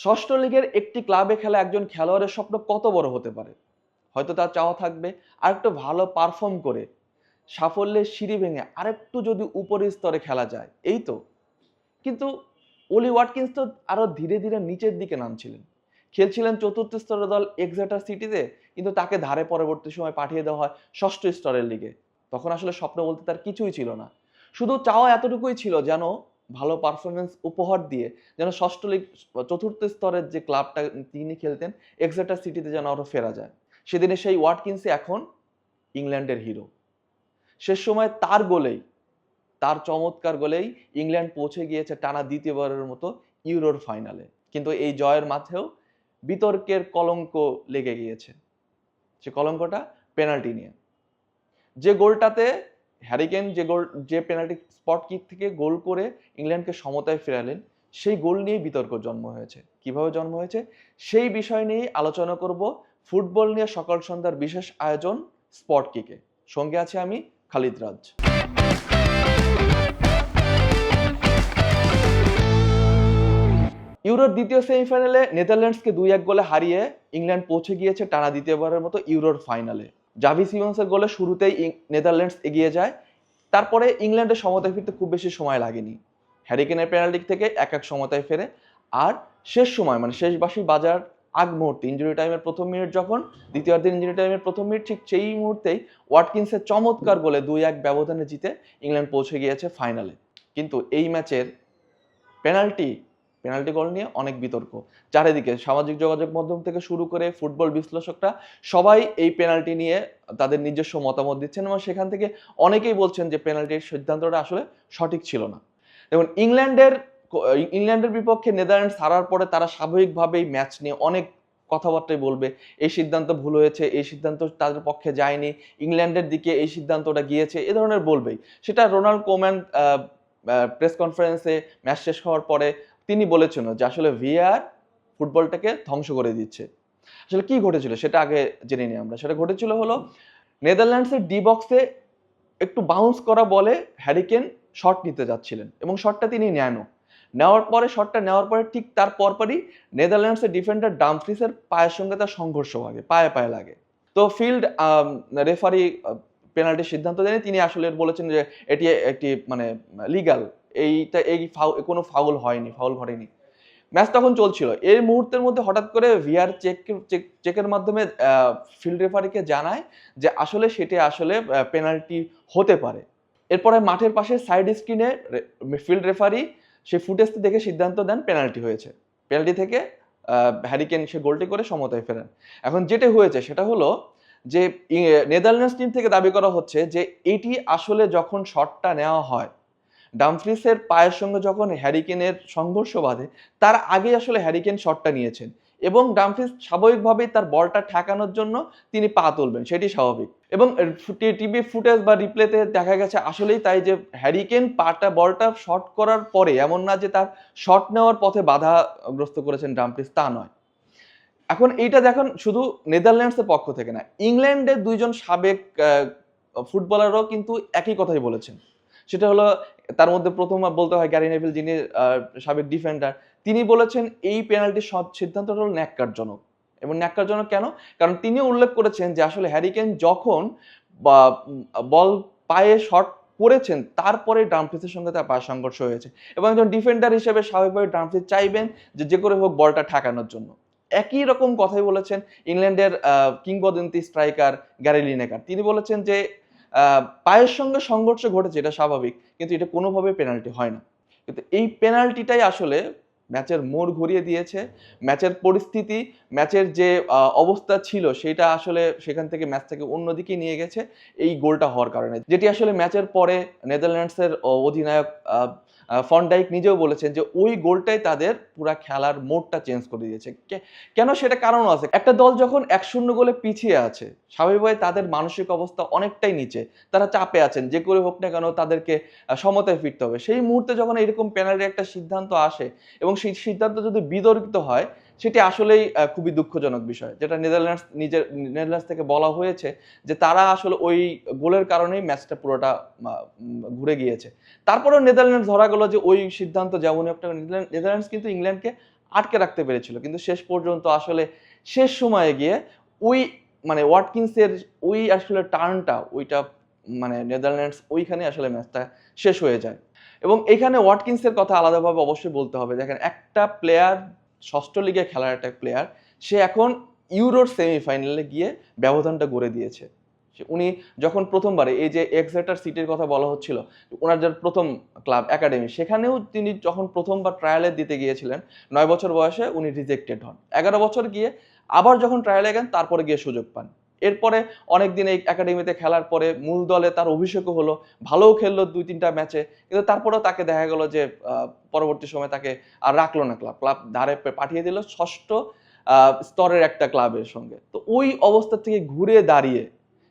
ষষ্ঠ লিগের একটি ক্লাবে খেলা একজন খেলোয়াড়ের স্বপ্ন কত বড় হতে পারে? হয়তো তার চাওয়া থাকবে আর একটু ভালো পারফর্ম করে, সাফল্যের সিঁড়ি ভেঙে আরেকটু যদি উপরের স্তরে খেলা যায়, এই তো। কিন্তু ওলি ওয়াটকিন্স তো আরও ধীরে ধীরে নিচের দিকে নামছিলেন। খেলছিলেন চতুর্থ স্তরের দল এক্সাটার সিটিতে, কিন্তু তাকে ধারে পরবর্তী সময় পাঠিয়ে দেওয়া হয় ষষ্ঠ স্তরের লিগে। তখন আসলে স্বপ্ন বলতে তার কিছুই ছিল না। শুধু চাওয়া এতটুকুই ছিল যেন ভালো পারফরমেন্স উপহার দিয়ে যেন ষষ্ঠ লিগ, চতুর্থ স্তরের যে ক্লাবটা তিনি খেলতেন এক্সেটার সিটিতে যেন আরও ফেরা যায়। সেদিনে সেই ওয়াটকিন্সই এখন ইংল্যান্ডের হিরো শেষ সময় তার গোলেই, তার চমৎকার গোলেই ইংল্যান্ড পৌঁছে গিয়েছে টানা দ্বিতীয়বারের মতো ইউরোর ফাইনালে কিন্তু এই জয়ের মাঝেও বিতর্কের কলঙ্ক লেগে গিয়েছে। সে কলঙ্কটা পেনাল্টি নিয়ে। যে গোলটাতে হ্যারিকেন যে গোল, যে পেনাল্টি স্পট কিক থেকে গোল করে ইংল্যান্ডকে সমতায় ফেরালেন, সেই গোল নিয়েই বিতর্ক জন্ম হয়েছে। কীভাবে জন্ম হয়েছে? সেই বিষয় নিয়েই আলোচনা করব ফুটবল নিয়ে সকাল সন্ধ্যার বিশেষ আয়োজন স্পট কিকে সঙ্গে আছে আমি খালিদ রাজ। ইউরোর দ্বিতীয় সেমিফাইনালে নেদারল্যান্ডসকে দুই এক গোলে হারিয়ে ইংল্যান্ড পৌঁছে গিয়েছে টানা দ্বিতীয়বারের মতো ইউরোর ফাইনালে জাভি সিমন্সের গোলে শুরুতেই নেদারল্যান্ডস এগিয়ে যায়। তারপরে ইংল্যান্ডের সমতায় ফিরতে খুব বেশি সময় লাগেনি। হ্যারিকেনের পেনাল্টি থেকে এক এক সমতায় ফেরে। আর শেষ সময় মানে শেষ বাজার আগ মুহূর্তে ইঞ্জুরি টাইমের প্রথম মিনিট যখন দ্বিতীয়ার্ধের ইঞ্জুরি টাইমের প্রথম মিনিট ঠিক সেই মুহূর্তেই ওয়াটকিন্সের চমৎকার গোলে দুই এক ব্যবধানে জিতে ইংল্যান্ড পৌঁছে গিয়েছে ফাইনালে কিন্তু এই ম্যাচের পেনাল্টি পেনাল্টি গোল নিয়ে অনেক বিতর্ক। চারিদিকে সামাজিক যোগাযোগ মাধ্যম থেকে শুরু করে ফুটবল বিশ্লেষকরা সবাই এই পেনাল্টি নিয়ে তাদের নিজস্ব মতামত দিচ্ছেন এবং সেখান থেকে অনেকেই বলছেন যে পেনাল্টির সিদ্ধান্তটা আসলে সঠিক ছিল না। দেখুন, ইংল্যান্ডের ইংল্যান্ডের বিপক্ষে নেদারল্যান্ডস হারার পরে তারা স্বাভাবিকভাবেই ম্যাচ নিয়ে অনেক কথাবার্তাই বলবে, এই সিদ্ধান্ত ভুল হয়েছে, এই সিদ্ধান্ত তাদের পক্ষে যায়নি, ইংল্যান্ডের দিকে এই সিদ্ধান্তটা গিয়েছে, এ ধরনের বলবেই। সেটা রোনাল্ড কোম্যান প্রেস কনফারেন্সে ম্যাচ শেষ হওয়ার পরে তিনি বলেছেন যে আসলে ভিআর ফুটবলটাকে ধ্বংস করে দিচ্ছে। আসলে কি ঘটেছিল সেটা আগে জেনে নিই আমরা। সেটা ঘটেছিল হলো নেদারল্যান্ডসের ডি বক্সে একটু বাউন্স করা বলে হ্যারিকেন শট নিতে যাচ্ছিলেন এবং শটটা তিনি নেনও নেওয়ার পরে শটটা নেওয়ার পরে ঠিক তার পরপরই নেদারল্যান্ডসের ডিফেন্ডার ডামফ্রিসের পায়ের সঙ্গে তার সংঘর্ষ লাগে, পায়ে পায়ে লাগে। তো ফিল্ড রেফারি পেনাল্টির সিদ্ধান্ত দেয়নি তিনি আসলে বলেছেন যে এটি একটি মানে লিগাল এইটা, এই ফাউ, কোনো ফাউল হয়নি, ফাউল ঘটেনি। ম্যাচ তখন চলছিল। এই মুহূর্তের মধ্যে হঠাৎ করে ভিআর চেক চেকের মাধ্যমে ফিল্ড রেফারিকে জানায় যে আসলে সেটি আসলে পেনাল্টি হতে পারে। এরপরে মাঠের পাশে সাইড স্ক্রিনে ফিল্ড রেফারি সে ফুটেজটি দেখে সিদ্ধান্ত দেন পেনাল্টি হয়েছে। পেনাল্টি থেকে হ্যারিকেন সে গোলটি করে সমতায় ফেরেন। এখন যেটা হয়েছে সেটা হলো যে নেদারল্যান্ডস টিম থেকে দাবি করা হচ্ছে যে, এটি আসলে যখন শটটা নেওয়া হয় ডামফ্রিসের পায়ের সঙ্গে যখন হ্যারিকেনের সংঘর্ষ বাঁধে, তার আগে আসলে হ্যারিকেন শটটা নিয়েছেন এবং ডামফ্রিস স্বাভাবিকভাবেই তার বলটা ঠেকানোর জন্য তিনি পা তুলবেন, সেটি স্বাভাবিক। এবং টিভি ফুটেজ বা রিপ্লেতে দেখা গেছে আসলেই তাই যে হ্যারিকেন পাটা, বলটা শট করার পরে এমন না যে তার শট নেওয়ার পথে বাধাগ্রস্ত করেছেন ডামফ্রিস, তা নয়। এখন এইটা দেখুন শুধু নেদারল্যান্ডসের পক্ষ থেকে না, ইংল্যান্ডের দুইজন সাবেক ফুটবলারও কিন্তু একই কথাই বলেছেন। সেটা হলো, তার মধ্যে প্রথম বলতে হয় গ্যারি নেভিল, যিনি সাবেক ডিফেন্ডার তিনি বলেছেন এই পেনাল্টির সব সিদ্ধান্তটা হলো ন্যাক্কারজনক। এবং ন্যাক্কারজনক কেন? কারণ তিনি উল্লেখ করেছেন যে আসলে হ্যারিকেন যখন বল পায়ে শট করেছেন, তারপরে ডামফ্রিসের সঙ্গে তার পায়ের সংঘর্ষ হয়েছে। এবং একজন ডিফেন্ডার হিসেবে স্বাভাবিকভাবে ডামফ্রিস চাইবেন যে যে করে হোক বলটা ঠেকানোর জন্য। একই রকম কথাই বলেছেন ইংল্যান্ডের কিংবদন্তি স্ট্রাইকার গ্যারি লিনেকার। তিনি বলেছেন যে পায়ের সঙ্গে সংঘর্ষ ঘটেছে, এটা স্বাভাবিক, কিন্তু এটা কোনোভাবে পেনাল্টি হয় না। কিন্তু এই পেনাল্টিটাই আসলে ম্যাচের মোড় ঘুরিয়ে দিয়েছে, ম্যাচের পরিস্থিতি, ম্যাচের যে অবস্থা ছিল, সেটা আসলে সেখান থেকে ম্যাচটাকে অন্যদিকে নিয়ে গেছে, এই গোলটা হওয়ার কারণে। যেটি আসলে ম্যাচের পরে নেদারল্যান্ডসের অধিনায়ক ফন্ডাইক নিজেও বলেছেন যে ওই গোলটাই তাদের পুরা খেলার মোডটা চেঞ্জ করে দিয়েছে। কেন সেটা কারণ আছে? একটা দল যখন এক শূন্য গোলে পিছিয়ে আছে, স্বাভাবিকভাবে তাদের মানসিক অবস্থা অনেকটাই নিচে। তারা চাপে আছেন, যে করে হোক না কেন তাদেরকে সমতায় ফিরতে হবে। সেই মুহূর্তে যখন এরকম পেনাল্টি একটা সিদ্ধান্ত আসে এবং সেই সিদ্ধান্ত যদি বিতর্কিত হয় সেটি আসলেই খুবই দুঃখজনক বিষয়। যেটা নেদারল্যান্ডস নিজের, নেদারল্যান্ডস থেকে বলা হয়েছে যে তারা আসলে ওই গোলের কারণেই ম্যাচটা পুরোটা ঘুরে গিয়েছে। তারপরেও নেদারল্যান্ডস ধরা গেল যে ওই সিদ্ধান্ত যেমন একটা নেদারল্যান্ডস কিন্তু ইংল্যান্ডকে আটকে রাখতে পেরেছিল। কিন্তু শেষ পর্যন্ত আসলে শেষ সময়ে গিয়ে ওই মানে ওয়াটকিন্সের ওই আসলে টার্নটা, ওইটা মানে নেদারল্যান্ডস ওইখানে আসলে ম্যাচটা শেষ হয়ে যায়। এবং এখানে ওয়াটকিন্সের কথা আলাদাভাবে অবশ্যই বলতে হবে। দেখেন একটা প্লেয়ার ষষ্ঠ লিগে খেলার একটা প্লেয়ার সে এখন ইউরোর সেমিফাইনালে গিয়ে ব্যবধানটা গড়ে দিয়েছে। উনি যখন প্রথমবারে এই যে এক্সেটার সিটির কথা বলা হচ্ছিল ওনার যার প্রথম ক্লাব একাডেমি সেখানেও তিনি যখন প্রথমবার ট্রায়ালে দিতে গিয়েছিলেন, নয় বছর বয়সে উনি রিজেক্টেড হন। এগারো বছর গিয়ে আবার যখন ট্রায়ালে গেন, তারপরে গিয়ে সুযোগ পান। এরপরে অনেকদিন এই একাডেমিতে খেলার পরে মূল দলে তার অভিষেকও হলো, ভালোও খেললো দুই তিনটা ম্যাচে কিন্তু তারপরেও তাকে দেখা গেল যে পরবর্তী সময় তাকে আর রাখল না ক্লাব ক্লাব ধারে পাঠিয়ে দিল ষষ্ঠ স্তরের একটা ক্লাবের সঙ্গে। তো ওই অবস্থা থেকে ঘুরে দাঁড়িয়ে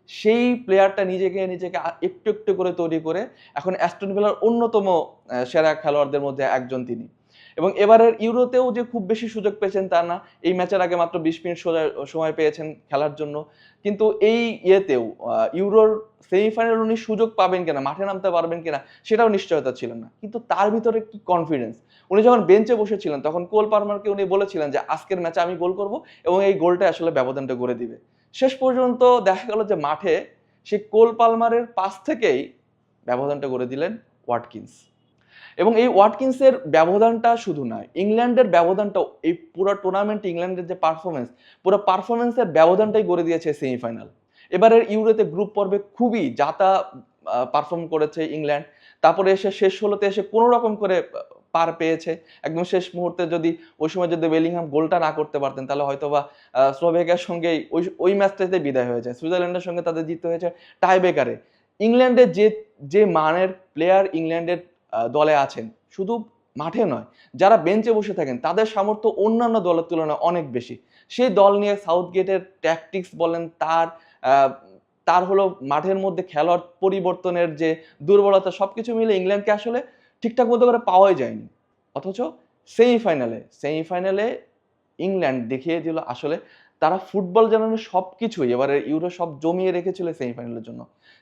সেই প্লেয়ারটা নিজেকে নিজেকে একটু একটু করে তৈরি করে এখন অ্যাস্টন ভিলার অন্যতম সেরা খেলোয়াড়দের মধ্যে একজন তিনি। এবং এবারের ইউরোতেও যে খুব বেশি সুযোগ পেয়েছেন তা না, এই ম্যাচের আগে মাত্র বিশ মিনিট সময় পেয়েছেন খেলার জন্য। কিন্তু এই ইয়েতেও ইউরোর সেমিফাইনাল উনি সুযোগ পাবেন কিনা, মাঠে নামতে পারবেন কিনা, সেটাও নিশ্চয়তা ছিল না। কিন্তু তার ভিতরে কি কনফিডেন্স উনি যখন বেঞ্চে বসেছিলেন, তখন কোল পারমারকে উনি বলেছিলেন যে, আজকের ম্যাচে আমি গোল করব এবং এই গোলটা আসলে ব্যবধানটা করে দিবে। শেষ পর্যন্ত দেখা গেল যে মাঠে সেই কোল পালমারের পাশ থেকেই ব্যবধানটা করে দিলেন ওয়াটকিন্স। এবং এই ওয়াটকিন্সের ব্যবধানটা শুধু নয়, ইংল্যান্ডের ব্যবধানটাও, এই পুরো টুর্নামেন্ট ইংল্যান্ডের যে পারফরমেন্স পুরো পারফরমেন্সের ব্যবধানটাই করে দিয়েছে সেমিফাইনাল এবারের ইউরোতে গ্রুপ পর্বে খুবই যাতা পারফর্ম করেছে ইংল্যান্ড। তারপরে এসে শেষ ষোলোতে এসে কোনো রকম করে পার পেয়েছে। একদম শেষ মুহূর্তে যদি ওই সময় যদি বেলিংহাম গোলটা না করতে পারতেন, তাহলে হয়তো বা স্লোভেকিয়ার সঙ্গে ওই ওই ম্যাচটাতে বিদায় হয়ে যায় সুইজারল্যান্ডের সঙ্গে তাদের জিততে হয়েছে টাই বেকারে ইংল্যান্ডের যে যে মানের প্লেয়ার ইংল্যান্ডের দলে আছেন। শুধু মাঠে নয়, যারা বেঞ্চে বসে থাকেন, তাদের সামর্থ্য অন্যান্য দলের তুলনায় অনেক বেশি। সেই দল নিয়ে সাউথ গেটের ট্যাকটিক্স বলেন, তার তার হলো মাঠের মধ্যে খেলোয়াড় পরিবর্তনের যে দুর্বলতা সব কিছু মিলে ইংল্যান্ডকে আসলে ঠিকঠাক মতো করে পাওয়াই যায়নি। অথচ সেমিফাইনালে সেমিফাইনালে ইংল্যান্ড দেখিয়ে দিল আসলে তারা ফুটবল জানানো সব কিছুই এবারে ইউরো সব জমিয়ে রেখেছিল সেমিফাইনালের জন্য।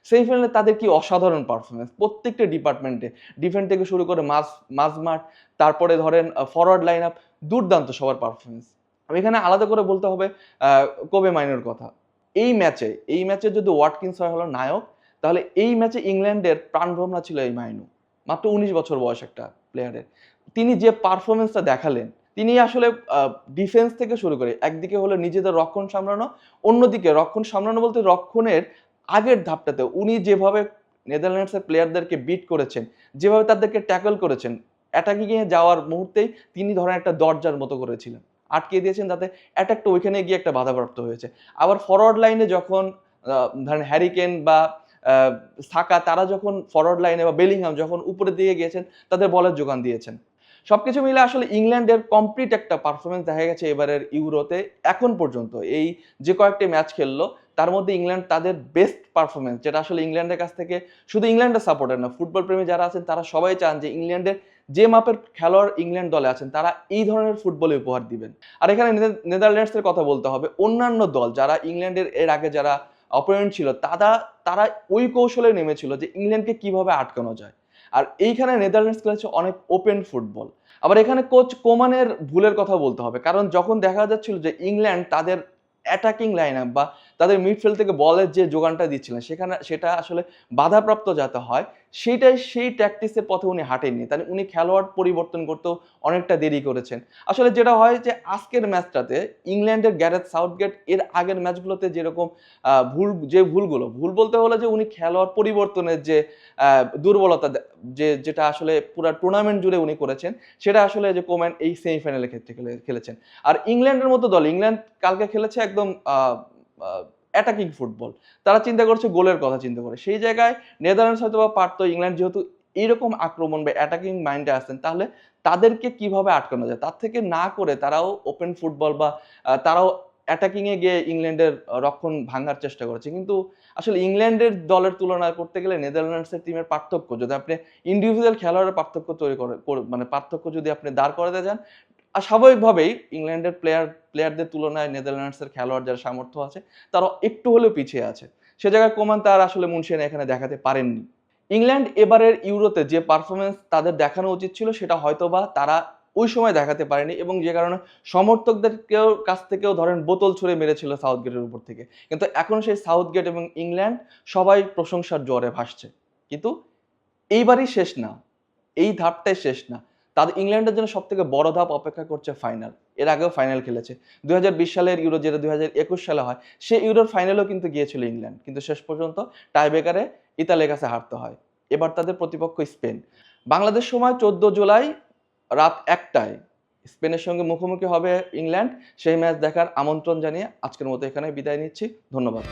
সেমিফাইনালে তাদের কি অসাধারণ পারফরমেন্স প্রত্যেকটা ডিপার্টমেন্টে ডিফেন্স থেকে শুরু করে মাঝ মাঝমাঠ, তারপরে ধরেন ফরওয়ার্ড লাইন আপ দুর্দান্ত সবার পারফরমেন্স আমি এখানে আলাদা করে বলতে হবে কোবে মাইনের কথা। এই ম্যাচে এই ম্যাচে যদি ওয়াটকিন্স হয় হলো নায়ক, তাহলে এই ম্যাচে ইংল্যান্ডের প্রাণভ্রমরা ছিল এই মাইনু। মাত্র উনিশ বছর বয়স একটা প্লেয়ারের তিনি যে পারফরমেন্সটা দেখালেন তিনি আসলে ডিফেন্স থেকে শুরু করে একদিকে হলো নিজেদের রক্ষণ সামলানো, অন্যদিকে রক্ষণ সামলানো বলতে রক্ষণের আগের ধাপটাতে উনি যেভাবে নেদারল্যান্ডসের প্লেয়ারদেরকে বিট করেছেন, যেভাবে তাদেরকে ট্যাকল করেছেন অ্যাটাকিংয়ে যাওয়ার মুহূর্তেই তিনি ধরেন একটা দরজার মতো করেছিলেন। আটকে দিয়েছেন তাতে অ্যাটাকটা ওইখানে গিয়ে একটা বাধাপ্রাপ্ত হয়েছে। আবার ফরওয়ার্ড লাইনে যখন ধরেন হ্যারিকেন বা সাকা তারা যখন ফরওয়ার্ড লাইনে বা বেলিংহাম যখন উপরের দিকে গিয়েছেন, তাদের বলের যোগান দিয়েছেন। সবকিছু মিলে আসলে ইংল্যান্ডের কমপ্লিট একটা পারফরমেন্স দেখা গেছে এবারের ইউরোতে, এখন পর্যন্ত। এই যে কয়েকটি ম্যাচ খেললো, তার মধ্যে ইংল্যান্ড তাদের বেস্ট পারফরমেন্স যেটা আসলে ইংল্যান্ডের কাছ থেকে শুধু ইংল্যান্ডের সাপোর্টার না ফুটবল প্রেমী যারা আছেন, তারা সবাই চান যে ইংল্যান্ডের যে মাপের খেলোয়াড় ইংল্যান্ড দলে আছেন, তারা এই ধরনের ফুটবলে উপহার দিবেন। আর এখানে নেদার- নেদারল্যান্ডসের কথা বলতে হবে, অন্যান্য দল যারা ইংল্যান্ডের এর আগে যারা অপোনেন্ট ছিল তারা তারা ওই কৌশলে নেমেছিল যে ইংল্যান্ডকে কীভাবে আটকানো যায়। আর এইখানে নেদারল্যান্ডস খেলেছে অনেক ওপেন ফুটবল আবার এখানে কোচ কোমানের ভুলের কথা বলতে হবে, কারণ যখন দেখা যাচ্ছিল যে ইংল্যান্ড তাদের অ্যাটাকিং লাইন বা তাদের মিডফিল্ড থেকে বলের যে যোগানটা দিচ্ছিলেন, সেখানে, সেটা আসলে বাধাপ্রাপ্ত যাতে হয় সেইটাই, সেই ট্যাকটিক্সের পথে উনি হাঁটেননি। তাই উনি খেলোয়াড় পরিবর্তন করতেও অনেকটা দেরি করেছেন। আসলে যেটা হয় যে, আজকের ম্যাচটাতে ইংল্যান্ডের গ্যারেথ সাউথগেট এর আগের ম্যাচগুলোতে যেরকম ভুল, যে ভুলগুলো, ভুল বলতে হলো যে উনি খেলোয়াড় পরিবর্তনের যে দুর্বলতা যে, যেটা আসলে পুরো টুর্নামেন্ট জুড়ে উনি করেছেন, সেটা আসলে যে কোম্যান এই সেমিফাইনালের ক্ষেত্রে খেলে- খেলেছেন। আর ইংল্যান্ডের মতো দল, ইংল্যান্ড কালকে খেলেছে একদম অ্যাটাকিং ফুটবল তারা চিন্তা করছে গোলের কথা চিন্তা করে। সেই জায়গায় নেদারল্যান্ডস হয়তো বা পারতো, ইংল্যান্ড যেহেতু এইরকম আক্রমণ বা অ্যাটাকিং মাইন্ডে আসতেন, তাহলে তাদেরকে কীভাবে আটকানো যায়? তার থেকে না করে তারাও ওপেন ফুটবল বা তারাও অ্যাটাকিংয়ে গিয়ে ইংল্যান্ডের রক্ষণ ভাঙার চেষ্টা করেছে। কিন্তু আসলে ইংল্যান্ডের দলের তুলনা করতে গেলে নেদারল্যান্ডসের টিমের পার্থক্য, যদি আপনি ইন্ডিভিজুয়াল খেলোয়াড়ের পার্থক্য তৈরি করে- মানে পার্থক্য যদি আপনি দাঁড় করাতে যান আর স্বাভাবিকভাবেই ইংল্যান্ডের প্লেয়ার প্লেয়ারদের তুলনায় নেদারল্যান্ডসের খেলোয়াড় যারা সামর্থ্য আছে তারা একটু হলেও পিছিয়ে আছে। সে জায়গায় কোমান তার আসলে মুনশিয়ান এখানে দেখাতে পারেননি। ইংল্যান্ড এবারের ইউরোতে যে পারফরমেন্স তাদের দেখানো উচিত ছিল, সেটা হয়তোবা তারা ওই সময় দেখাতে পারেনি এবং যে কারণে সমর্থকদেরকেও কাছ থেকেও ধরেন বোতল ছুঁড়ে মেরেছিল সাউথ গেটের উপর থেকে। কিন্তু এখন সেই সাউথ গেট এবং ইংল্যান্ড সবাই প্রশংসার জ্বরে ভাসছে। কিন্তু এইবারই শেষ না। এই ধাপটাই শেষ না। তাদের ইংল্যান্ডের জন্য সব থেকে বড় ধাপ অপেক্ষা করছে ফাইনাল এর আগেও ফাইনাল খেলেছে। দুই হাজার বিশ সালের ইউরো, যেটা দুই হাজার একুশ সালে হয়, সে ইউরোর ফাইনালেও কিন্তু গিয়েছিল ইংল্যান্ড। কিন্তু শেষ পর্যন্ত টাইব্রেকারে ইতালির কাছে হারতে হয়। এবার তাদের প্রতিপক্ষ স্পেন। বাংলাদেশ সময় চোদ্দ জুলাই রাত একটায়। স্পেনের সঙ্গে মুখোমুখি হবে ইংল্যান্ড। সেই ম্যাচ দেখার আমন্ত্রণ জানিয়ে আজকের মতো এখানে বিদায় নিচ্ছি। ধন্যবাদ।